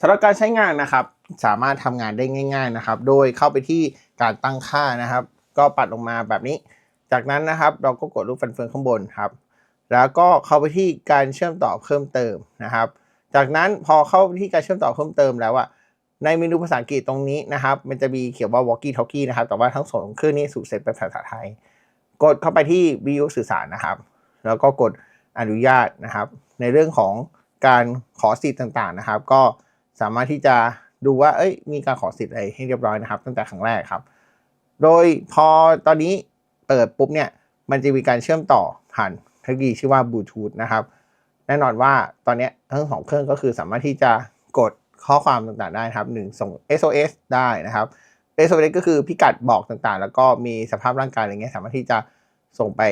สำหรับการใช้งานนะครับ สามารถทำงานได้ง่าย ๆนะครับ โดยเข้าไปที่การตั้งค่านะครับ ก็ปัดลงมาแบบนี้ จากนั้นนะครับ เราก็กดรูปฟันเฟืองข้างบนครับ แล้วก็เข้าไปที่การเชื่อมต่อเพิ่มเติมนะครับ จากนั้นพอเข้าไปที่การเชื่อมต่อเพิ่มเติมแล้วอะในเมนูภาษาอังกฤษตรงนี้นะครับ มันจะมีเขียนว่า walkie talkie นะครับ แต่ว่าทั้งสองเครื่องนี้สูตรเสร็จเป็นภาษาไทย กดเข้าไปที่วิทยุสื่อสารนะครับ แล้วก็กดอนุญาตนะครับ ในเรื่องของการขอสิทธิ์ต่างๆนะครับ ก็ สามารถที่จะดูว่าเอ้ยมีการขอสิทธิ์อะไรให้เรียบร้อยนะครับ ตั้งแต่ครั้งแรกครับ โดยพอตอนนี้เปิดปุ๊บเนี่ยมันจะมีการเชื่อมต่อผ่านเทคโนโลยีชื่อว่าบลูทูธนะครับแน่นอนว่าตอนนี้ทั้งสองเครื่องก็คือสามารถที่จะกดข้อความต่างๆได้ครับหนึ่งส่ง SOS ได้นะครับ SOS ก็คือพิกัดบอกต่างๆ แล้วก็มีสภาพร่างกายอะไรเงี้ยสามารถที่จะส่งไป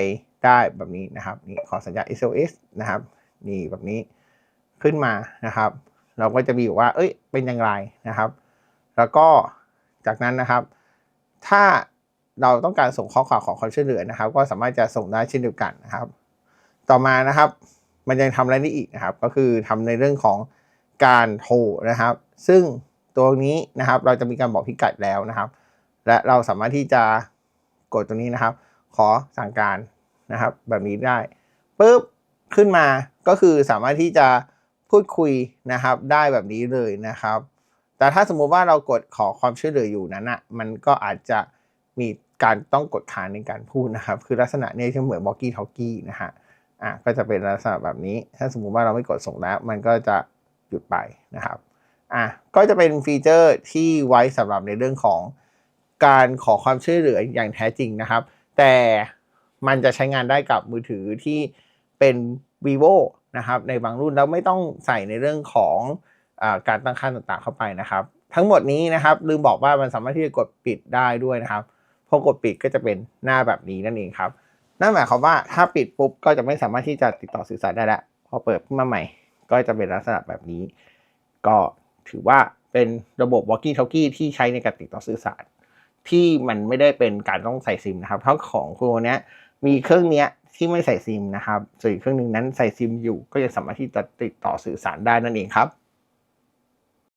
ได้แบบนี้นะครับนี่ขอสัญญาณ SOS นะครับนี่แบบนี้ขึ้นมานะครับ เราก็จะมีว่า เอ้ย เป็นอย่างไรนะครับ แล้วก็จากนั้นนะครับ ถ้าเราต้องการส่งข้อความขอความช่วยเหลือนะครับ ก็สามารถจะส่งได้เช่นเดียวกันนะครับ ต่อมานะครับ มันยังทำอะไรได้อีกนะครับ ก็คือทำในเรื่องของการโทรนะครับ ซึ่งตัวนี้นะครับเราจะมีการบอกพิกัดแล้วนะครับ และเราสามารถที่จะกดตรงนี้นะครับ ขอสั่งการนะครับ แบบนี้ได้ปุ๊บขึ้นมาก็คือสามารถที่จะ พูดคุยนะครับ ได้แบบนี้เลยนะครับ แต่ถ้าสมมุติว่าเรากดขอความช่วยเหลืออยู่นั้นอะมันก็อาจจะมีการต้องกดค้างในการพูดนะครับ คือลักษณะนี้จะเหมือน walkie talkie นะฮะอะก็จะเป็นลักษณะแบบนี้ ถ้าสมมุติว่าเราไม่กดส่งแล้ว มันก็จะหยุดไปนะครับอะก็จะเป็นฟีเจอร์ที่ไว้สำหรับในเรื่องของการขอความช่วยเหลืออย่างแท้จริงนะครับ แต่มันจะใช้งานได้กับมือถือที่เป็น vivo นะครับในบางรุ่นแล้วไม่ต้องใส่ในเรื่องของอการตั้งค่าต่างๆเข้าไปนะครับ ทั้งหมดนี้นะครับลืมบอกว่ามันสามารถที่จะกดปิดได้ด้วยนะครับพอกดปิดก็จะเป็นหน้าแบบนี้นั่นเองครับนั่นหมายความว่าถ้าปิดปุ๊บก็จะไม่สามารถที่จะติดต่อสื่อสารได้แล้วพอเปิดขึ้นมาใหม่ ก็จะเป็นลักษณะแบบนี้ ก็ถือว่าเป็นระบบ walkie talkie ที่ใช้ในการติดต่อสื่อสาร ที่มันไม่ได้เป็นการต้องใส่ซิมนะครับเพราะของคุณเนี้ย มีเครื่องเนี้ยที่ไม่ใส่ซิมนะครับส่วนอีกเครื่องหนึ่งนั้นใส่ซิมอยู่ก็ยังสามารถที่จะติดต่อสื่อสารได้นั่นเองครับ